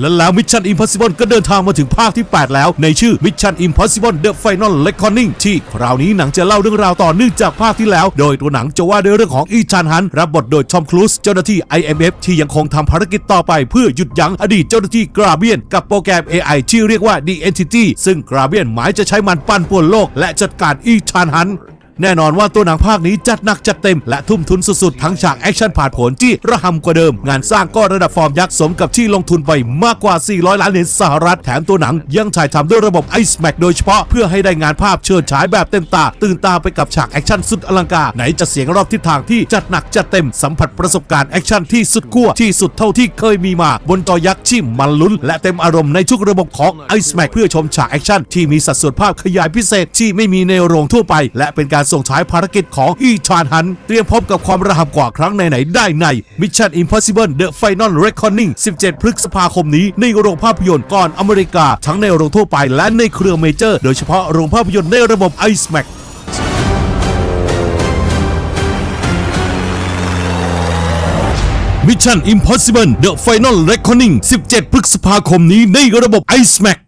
และแล้ว Mission Impossible ก็เดินทางมาถึงภาคที่ 8 แล้ว ในชื่อ Mission Impossible The Final Reckoning ที่คราวนี้หนังจะเล่าเรื่องราวต่อเนื่องจากภาคที่แล้ว โดยตัวหนังจะว่าด้วยเรื่องของอีชานฮันรับบทโดยทอมครูซเจ้าหน้าที่ IMF ที่ยังคงทำภารกิจต่อไปเพื่อหยุดยั้งอดีตเจ้าหน้าที่กราเบียน กับโปรแกรม AI ที่เรียกว่า The Entity ซึ่งกราเบียนหมายจะใช้มันปั่นป่วนโลก และจัดการอีชานฮัน แน่นอนว่าตัวหนังภาคนี้จัดหนักจัดเต็ม และทุ่มทุนสุดๆ ทั้งฉากแอคชั่นผ่านผลที่ระหำกว่าเดิม งานสร้างก็ระดับฟอร์มยักษ์สมกับที่ลงทุนไปมากกว่า 400 ล้านเหรียญสหรัฐแถมตัวหนัง ยังถ่ายทำด้วยระบบ IMAX โดยเฉพาะเพื่อให้ได้งานภาพเชิดฉายแบบเต็มตา ตื่นตาไปกับฉากแอคชั่นสุดอลังการไหนจะเสียงรอบทิศทางที่จัดหนักจัดเต็มสัมผัสประสบการณ์แอคชั่นที่สุดขั้วที่สุดเท่าที่เคยมีมา บนจอยักษ์ที่มันลุ้น และเต็มอารมณ์ในทุกระบบของ IMAX เพื่อชมฉากแอคชั่นที่มีสัดส่วนภาพขยายพิเศษที่ไม่มีในโรงทั่วไป และเป็นการส่งท้ายภารกิจของอีชานฮัน เตรียมพบกับความระห่ำกว่าครั้งไหนๆได้ใน Mission Impossible The Final Reckoning 17 พฤษภาคมนี้ ในโรงภาพยนตร์ก่อนอเมริกา ทั้งในโรงทั่วไปและในเครือเมเจอร์ โดยเฉพาะโรงภาพยนตร์ในระบบ IMAX Mission Impossible The Final Reckoning 17 พฤษภาคมนี้ในระบบ IMAX